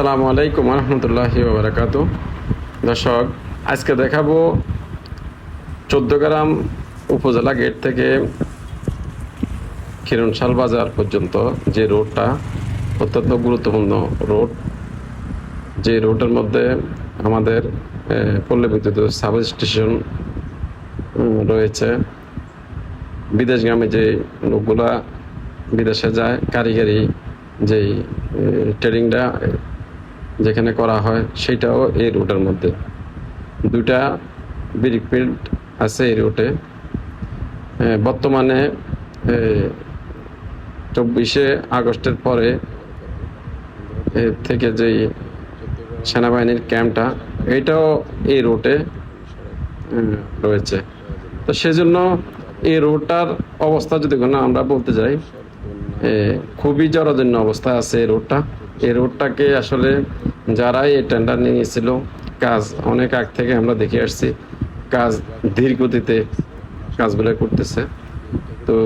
আসসালামু আলাইকুম রহমতুল্লাহি বারাকাত দর্শক, আজকে দেখাবো চোদ্দ গ্রাম উপজেলা গেট থেকে কিরণশাল বাজার পর্যন্ত যে রোডটা অত্যন্ত গুরুত্বপূর্ণ রোড। যে রোডের মধ্যে আমাদের পল্লী বিদ্যুৎ সাব স্টেশন রয়েছে। বিদেশগামী যে লোকগুলা বিদেশে যায়, কারিগরি যেই ট্রেডিংটা যেখানে করা হয় সেটাও এই রুটের মধ্যে। দুটা ব্রিক ফিল্ড আছে এই রুটে। বর্তমানে চব্বিশে আগস্টের পরে থেকে যেই সেনাবাহিনীর ক্যাম্পটা, এটাও এই রুটে রয়েছে। তো সেজন্য এই রোডটার অবস্থা যদি আমরা বলতে যাই খুবই জরাজীর্ণ অবস্থা আছে এই রোডটা এই রোডটাকে আসলে যারাই এই টেন্ডার নিয়েছিল, কাজ অনেক আগ থেকে আমরা দেখে আসছি, কাজ ধীর গতিতে কাজগুলো করতেছে। তো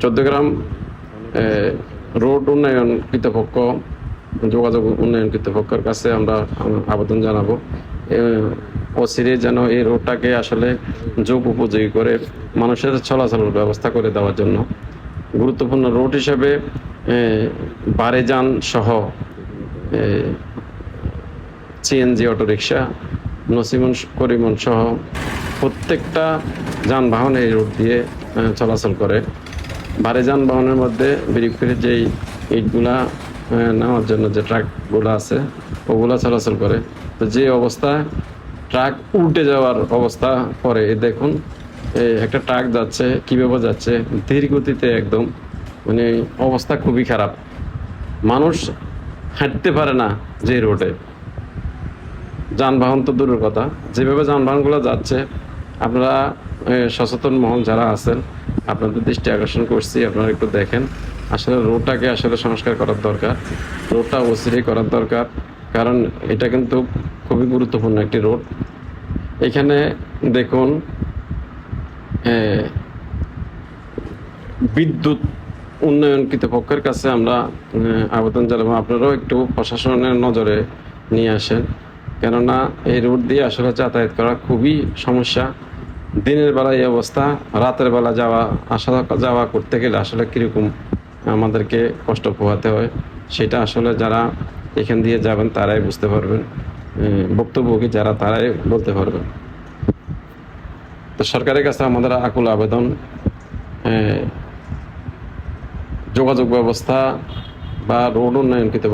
চোদ্দগ্রাম রোড উন্নয়ন কর্তৃপক্ষ যোগাযোগ উন্নয়ন কর্তৃপক্ষের কাছে আমরা আবেদন জানাব। অচিরে যেন এই রোডটাকে আসলে যোগ উপযোগী করে মানুষের চলাচলের ব্যবস্থা করে দেওয়ার জন্য। গুরুত্বপূর্ণ রোড হিসেবে বারেজান সহ সিএনজি অটোরিকশা, নসিমন করিমন সহ প্রত্যেকটা যানবাহন এই রোড দিয়ে চলাচল করে। ভারী যানবাহনের মধ্যে ব্রিকফিরের যেই ইটগুলা নেওয়ার জন্য যে ট্রাকগুলো আছে, ওগুলা চলাচল করে। তো যে অবস্থা, ট্রাক উল্টে যাওয়ার অবস্থা পরে। দেখুন একটা ট্রাক যাচ্ছে, কীভাবে যাচ্ছে ধীর গতিতে একদম মানে অবস্থা খুবই খারাপ। মানুষ হাঁটতে পারে না যে রোডে। যানবাহন তো দূরের কথা। যেভাবে যানবাহনগুলো যাচ্ছে, আপনারা সচেতন মহল যারা আছেন, আপনাদের দৃষ্টি আকর্ষণ করছি, আপনারা একটু দেখেন। আসলে রোডটাকে আসলে সংস্কার করার দরকার। রোডটা অচিরেই করার দরকার। কারণ এটা কিন্তু খুবই গুরুত্বপূর্ণ একটি রোড। এখানে দেখুন বিদ্যুৎ উন্নয়ন কর্তৃপক্ষের কাছে আমরা আবেদন জানাব। আপনারাও একটু প্রশাসনের নজরে নিয়ে আসেন। কেননা এই রুট দিয়ে আসলে যাতায়াত করা খুবই সমস্যা। দিনের বেলা এই অবস্থা, রাতের বেলা যাওয়া, আসা যাওয়া করতে গেলে আসলে কীরকম আমাদেরকে কষ্ট পোহাতে হয়, সেটা আসলে যারা এখান দিয়ে যাবেন তারাই বুঝতে পারবেন। ভুক্তভোগী যারা তারাই বলতে পারবেন। তো সরকারের কাছে আমাদের আকুল আবেদন। যোগাযোগ ব্যবস্থা বা রোড উন্নয়ন